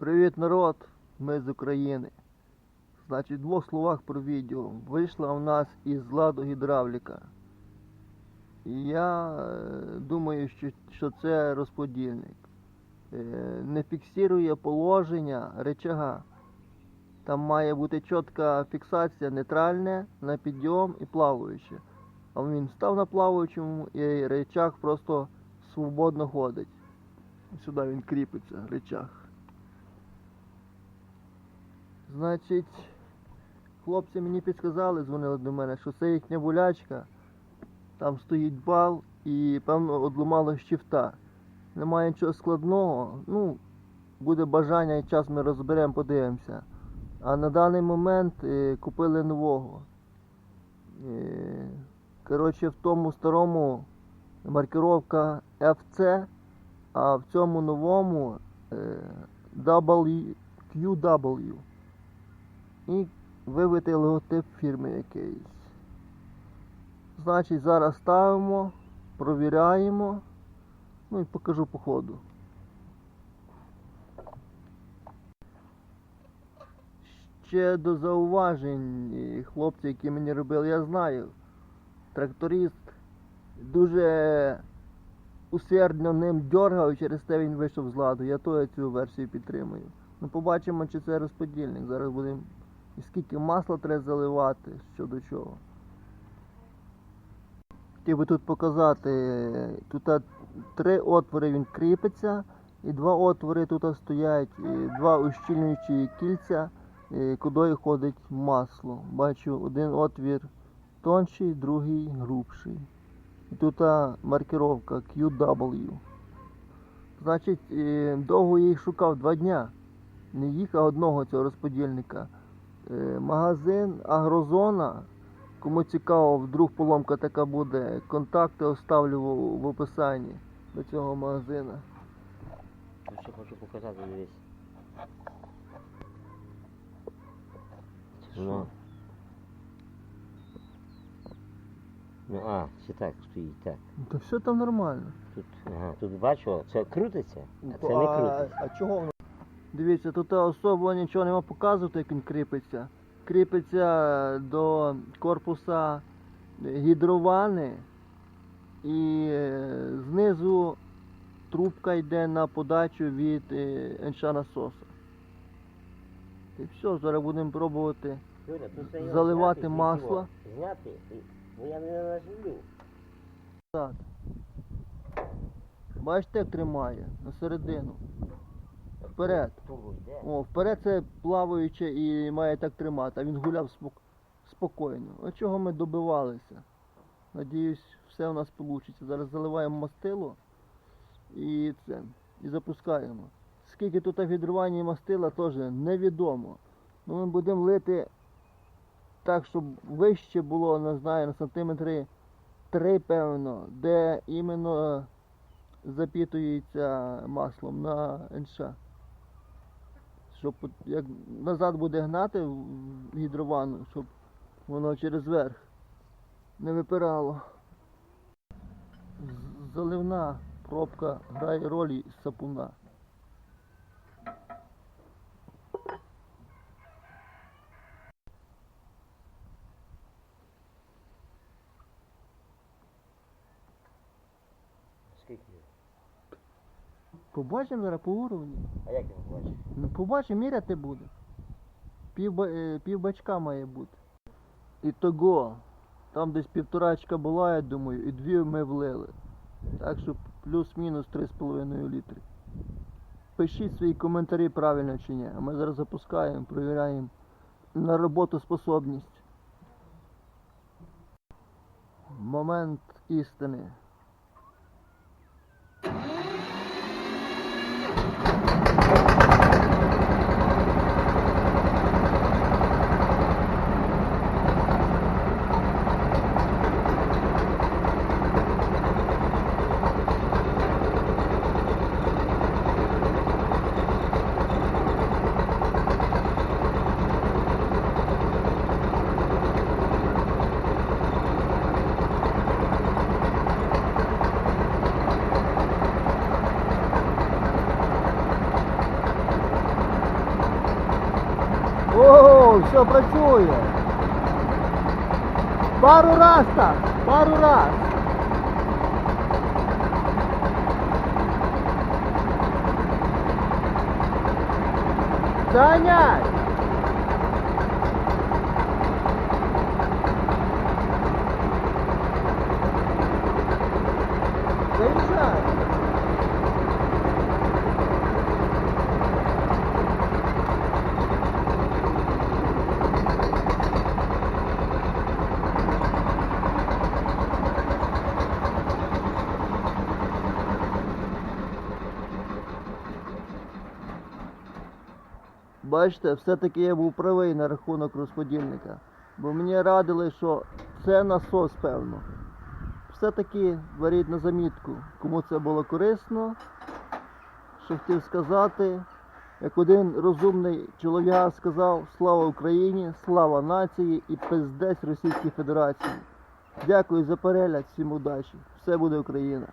Привіт, народ! Ми з України. Значить, в двох словах про відео. Вийшла у нас із ладу гідравліка. І я е, думаю, що, що це розподільник. Е, Не фіксує положення речага. Там має бути чітка фіксація нейтральне на підйом і плаваюче. А він став на плаваючому і речах просто свободно ходить. Сюди він кріпиться, речах. Значить, хлопці мені підказали, дзвонили до мене, що це їхня болячка. Там стоїть бал і, певно, одламало щифта. Немає нічого складного. Ну, буде бажання і час ми розберемо, подивимося. А на даний момент е, купили нового. Е, коротше, в тому старому маркировка FC, а в цьому новому е, W, QW. І вибити логотип фірми якийсь. Значить, зараз ставимо, провіряємо. Ну і покажу по ходу. Ще до зауважень хлопці, які мені робили, я знаю. Тракторист дуже усердно ним дергав, і через те він вийшов з ладу. Я то я цю версію підтримую. Ну побачимо, чи це розподільник. Зараз будемо і скільки масла треба заливати, що до чого. Хотів би тут показати, тут три отвори він кріпиться, і два отвори тут стоять, і два ущільнюючі кільця, куди ходить масло. Бачу один отвір тонший, другий грубший. І тут маркировка QW. Значить, довго я їх шукав два дня. Не їх, а одного цього розподільника. Е, Магазин Агрозона. Кому цікаво, вдруг поломка така буде, контакти оставлю в, описанні до цього магазина. Ну, Ще хочу показати, дивись. Ну. Ну, а, це так стоїть, так. Та все там нормально. Тут, ага, тут бачу, це крутиться, а це не а, крутиться. а чого воно? Дивіться, тут особо нічого нема показувати, як він кріпиться. Кріпиться до корпуса гідровани і е, знизу трубка йде на подачу від е, НШ насоса. І все, зараз будемо пробувати. Юля, тут заливати зняти, масло. Зняти, бо я не наживлю. Так. Бачите, як тримає на середину. Вперед. О, вперед це плаваюче і має так тримати, а він гуляв спок- спокійно. От чого ми добивалися. Надіюсь, все у нас вийде. Зараз заливаємо мастило і це. І запускаємо. Скільки тут відривання мастила теж невідомо. Ну, ми будемо лити так, щоб вище було, не знаю, на сантиметри 3, певно, де іменно запітується маслом на НШ щоб як назад буде гнати гідровану, щоб воно через верх не випирало. Заливна пробка грає роль сапуна. Скільки? Побачимо зараз по уровні. А як він бачиш? Ну побачимо, міряти буде. Пів, е, пів бачка має бути. І того, там десь півторачка була, я думаю, і дві ми влили. Так що плюс-мінус 3,5 літри. Пишіть свої коментарі правильно чи ні. А ми зараз запускаємо, перевіряємо на роботоспособність. Момент істини. Все працює. Пару раз так, пару раз. Занять! Бачите, все-таки я був правий на рахунок розподільника. Бо мені радили, що це насос, певно. Все-таки беріть на замітку, кому це було корисно. Що хотів сказати, як один розумний чоловік сказав, слава Україні, слава нації і пиздець Російській Федерації. Дякую за перегляд, всім удачі. Все буде Україна.